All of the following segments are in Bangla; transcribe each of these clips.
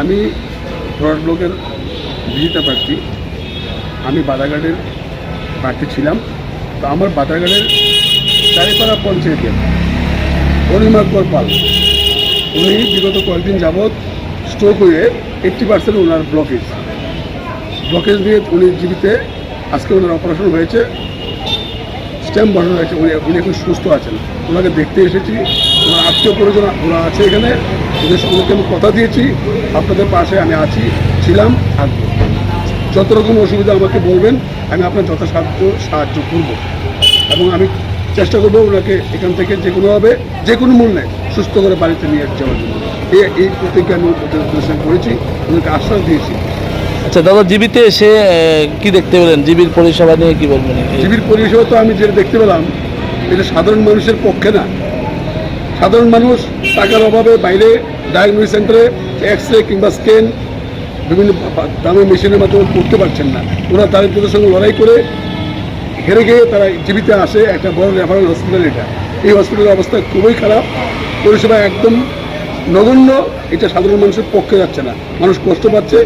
আমি ফরওয়ার্ড ব্লকের বিজেতা প্রার্থী আমি বাদাঘাটের প্রার্থী ছিলাম। তো আমার বাদাঘাটের চারিপাড়া পঞ্চায়েতের অনিমাকর পাল, উনি বিগত কয়েকদিন যাবৎ স্ট্রোক হয়ে এইট্টি পার্সেন্ট ওনার ব্লকেজ ব্লকেজ নিয়ে উনি জীবিতে আজকে ওনার অপারেশন হয়েছে। স্ট্যাম্প বসানো হয়েছে, উনি উনি এখন সুস্থ আছেন। ওনাকে দেখতে এসেছি, ওনার আত্মীয় পরিজন ওরা আছে এখানে। ওদের সঙ্গে আমি কথা দিয়েছি, আপনাদের পাশে আমি আছি, ছিলাম। থাকব যত রকম অসুবিধা আমাকে বলবেন, আমি আপনার যথাসাধ্য সাহায্য করব। এবং আমি চেষ্টা করব ওনাকে এখান থেকে যে কোনোভাবে যে কোনো মূল্যে সুস্থ করে বাড়িতে নিয়ে যাওয়ার জন্য। এই এই প্রতিজ্ঞা আমি করেছি ওদেরকে আশ্বাস দিয়েছি। আচ্ছা দাদা, জিবিতে এসে কি দেখতে পেলেন? জিবির পরিষেবা নিয়ে কি বলবেন? শিবির পরিষেবা তো আমি যেটা দেখতে পেলাম, এটা সাধারণ মানুষের পক্ষে না। সাধারণ মানুষ টাকার অভাবে বাইরে ডায়াগনোসিস সেন্টারে এক্স রে কিংবা স্ক্যান বিভিন্ন দামি মেশিনের মাধ্যমে করতে পারছেন না। ওরা দারিদ্রতার সঙ্গে লড়াই করে হেরে গিয়ে তারা জীবিতে আসে, একটা বড় রেফারেল হসপিটাল এটা। এই হসপিটালের অবস্থা খুবই খারাপ। পরিষেবা একদম নগণ্য। এটা সাধারণ মানুষের পক্ষে যাচ্ছে না। মানুষ কষ্ট পাচ্ছে।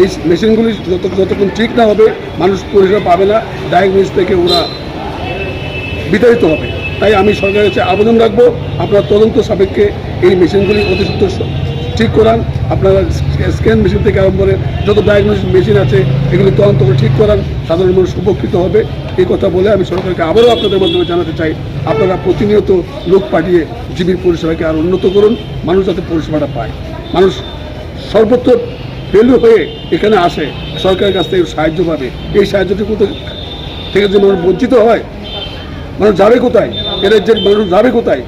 এই মেশিনগুলি যত যতক্ষণ ঠিক না হবে, মানুষ পরিষেবা পাবে না। ডায়াগনোস থেকে ওরা বিতাড়িত হবে। তাই আমি সরকারের কাছে আবেদন রাখব, আপনার তদন্ত সাপেক্ষে এই মেশিনগুলি অতি সত্বর ঠিক করান। আপনারা স্ক্যান মেশিন থেকে আরম্ভ করে যত ডায়াগনোসিস মেশিন আছে, এগুলি তদন্ত করে ঠিক করান। সাধারণ মানুষ উপকৃত হবে। এই কথা বলে আমি সরকারকে আবারও আপনাদের মাধ্যমে জানাতে চাই, আপনারা প্রতিনিয়ত লোক পাঠিয়ে জীবির পরিষেবাকে আরও উন্নত করুন। মানুষ যাতে পরিষেবাটা পায়। মানুষ সর্বত্র ফেলু হয়ে এখানে আসে, সরকারের কাছ থেকে সাহায্য পাবে। এই সাহায্যটুকু থেকে যে মানুষ বঞ্চিত হয়? মানুষ যাবে কোথায়? এর যে মানুষ যাবে কোথায়?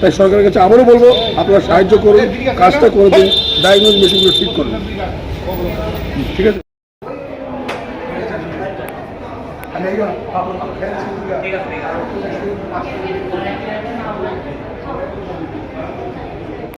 তাই সরকারের কাছে আবারও বলব, আপনারা সাহায্য করুন, কাজটা করে দিন ডায়াগনোজ মেশিনগুলো ঠিক করুন ঠিক আছে ঠিক আছে।